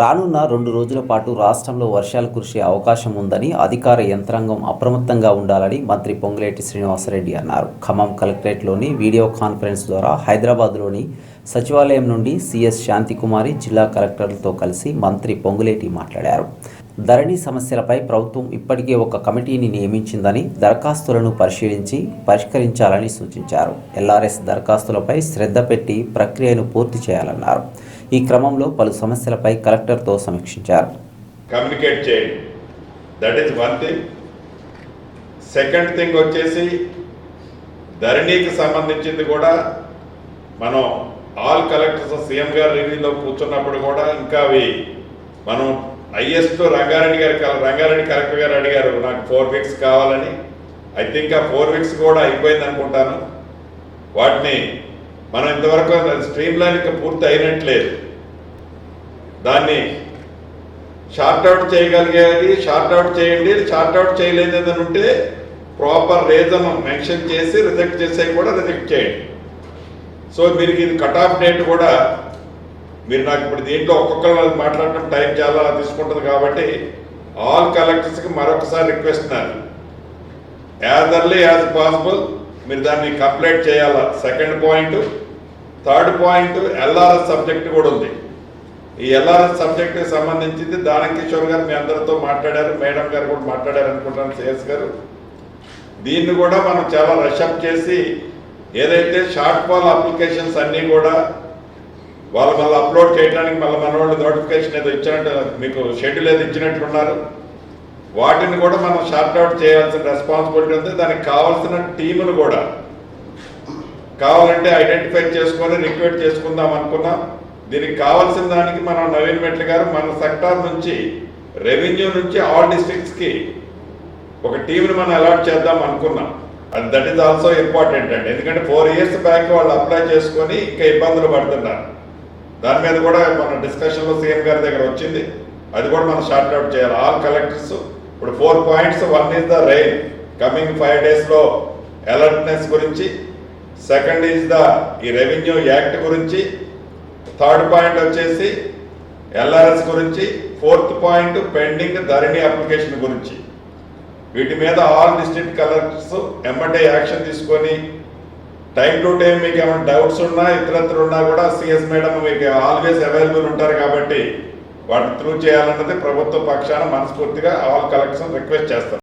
రానున్న రెండు రోజుల పాటు రాష్ట్రంలో వర్షాలు కురిసే అవకాశం ఉందని అధికార యంత్రాంగం అప్రమత్తంగా ఉండాలని మంత్రి పొంగులేటి శ్రీనివాసరెడ్డి అన్నారు. ఖమ్మం కలెక్టరేట్లోని వీడియో కాన్ఫరెన్స్ ద్వారా హైదరాబాద్లోని సచివాలయం నుండి సిఎస్ శాంతికుమారి జిల్లా కలెక్టర్లతో కలిసి మంత్రి పొంగులేటి మాట్లాడారు. ధరణి సమస్యలపై ప్రభుత్వం ఇప్పటికే ఒక కమిటీని నియమించిందని దరఖాస్తులను పరిశీలించి పరిష్కరించాలని సూచించారు. ఎల్ఆర్ఎస్ దరఖాస్తులపై శ్రద్ధ పెట్టి ప్రక్రియను పూర్తి చేయాలన్నారు. ఈ క్రమంలో పలు సమస్యలపై కలెక్టర్తో సమీక్షించారు. కమ్యూనికేట్ చేయండి. That is one thing second thing వచ్చేసి ధరణికి సంబంధించింది కూడా మనం ఆల్ కలెక్టర్స్ సీఎం గారు రివ్యూలో కూర్చున్నప్పుడు కూడా ఇంకా అవి మనం హైయెస్ట్ రంగారెడ్డి గారు రంగారెడ్డి కలెక్టర్ గారు అడిగారు నాకు ఫోర్ వీక్స్ కావాలని. ఐ థింక్ ఆ ఫోర్ వీక్స్ కూడా అయిపోయింది అనుకుంటాను వాటిని మనం ఇంతవరకు స్ట్రీమ్ లైన్ పూర్తి అయినట్లేదు. దాన్ని షార్ట్ అవుట్ చేయగలిగేది షార్ట్ అవుట్ చేయండి షార్ట్ అవుట్ చేయలేదు అని ఉంటే ప్రాపర్ రీజన్ మెన్షన్ చేసి రిజెక్ట్ చేసేవి కూడా రిజెక్ట్ చేయండి. సో మీరు ఇది కట్ ఆఫ్ డేట్ కూడా మీరు నాకు ఇప్పుడు దీంట్లో ఒక్కొక్కరు మాట్లాడటం టైం చాలా తీసుకుంటుంది కాబట్టి ఆల్ కలెక్టర్స్కి మరొకసారి రిక్వెస్ట్ నాది. యాజ్ అర్లీ యాజ్ పాసిబుల్ మీరు దాన్ని కంప్లీట్ చేయాలా? Second point. Third point LRS subject కూడా ఉంది. ఈ ఎల్ఆర్ఎస్ సబ్జెక్ట్కి సంబంధించింది దానకిషోర్ గారు మీ అందరితో మాట్లాడారు మేడం గారు కూడా మాట్లాడారు అనుకుంటాను సిఎస్ గారు. దీన్ని కూడా మనం చాలా రషప్ చేసి ఏదైతే షార్ట్ ఫాల్ అప్లికేషన్స్ అన్నీ కూడా వాళ్ళు మళ్ళీ అప్లోడ్ చేయడానికి మళ్ళీ మన వాళ్ళు నోటిఫికేషన్ ఏదో ఇచ్చినట్టు మీకు షెడ్యూల్ ఏదో ఇచ్చినట్లున్నారు వాటిని కూడా మనం షార్ట్అవుట్ చేయాల్సిన రెస్పాన్సిబిలిటీ ఉంది. దానికి కావాల్సిన టీమును కూడా కావాలంటే ఐడెంటిఫై చేసుకొని రిక్వెస్ట్ చేసుకుందాం అనుకున్నాం. దీనికి కావాల్సిన దానికి మనం నవీన్ మెట్ల గారు మన సెక్టార్ నుంచి రెవెన్యూ నుంచి ఆల్ డిస్ట్రిక్ట్స్కి ఒక టీంని మనం అలాట్ చేద్దాం అనుకున్నాం. అది దట్ ఈస్ ఆల్సో ఇంపార్టెంట్ అండి. ఎందుకంటే ఫోర్ ఇయర్స్ బ్యాక్ వాళ్ళు అప్లై చేసుకొని ఇంకా ఇబ్బందులు పడుతున్నారు. దాని మీద కూడా మన డిస్కషన్లో సీఎం గారి దగ్గర వచ్చింది. అది కూడా మనం షార్ట్అవుట్ చేయాలి. ఆల్ కలెక్టర్స్ ఇప్పుడు four points one is the rain coming five డేస్లో అలర్ట్నెస్ గురించి. సెకండ్ ఈజ్ ద ఈ రెవెన్యూ యాక్ట్ గురించి. థర్డ్ పాయింట్ వచ్చేసి ఎల్ఆర్ఎస్ గురించి. Fourth point pending Dharani application గురించి. వీటి మీద ఆల్ డిస్ట్రిక్ట్ కలెక్టర్స్ ఎమ్మటే యాక్షన్ తీసుకొని టైం టు టైం మీకు ఏమైనా డౌట్స్ ఉన్నా ఇతరత్ర ఉన్నా కూడా సిఎస్ మేడం మీకు ఆల్వేస్ అవైలబుల్ ఉంటారు కాబట్టి వాటిని త్రూ చేయాలన్నది ప్రభుత్వ పక్షాన మనస్ఫూర్తిగా ఆల్ కలెక్షన్ రిక్వెస్ట్ చేస్తారు.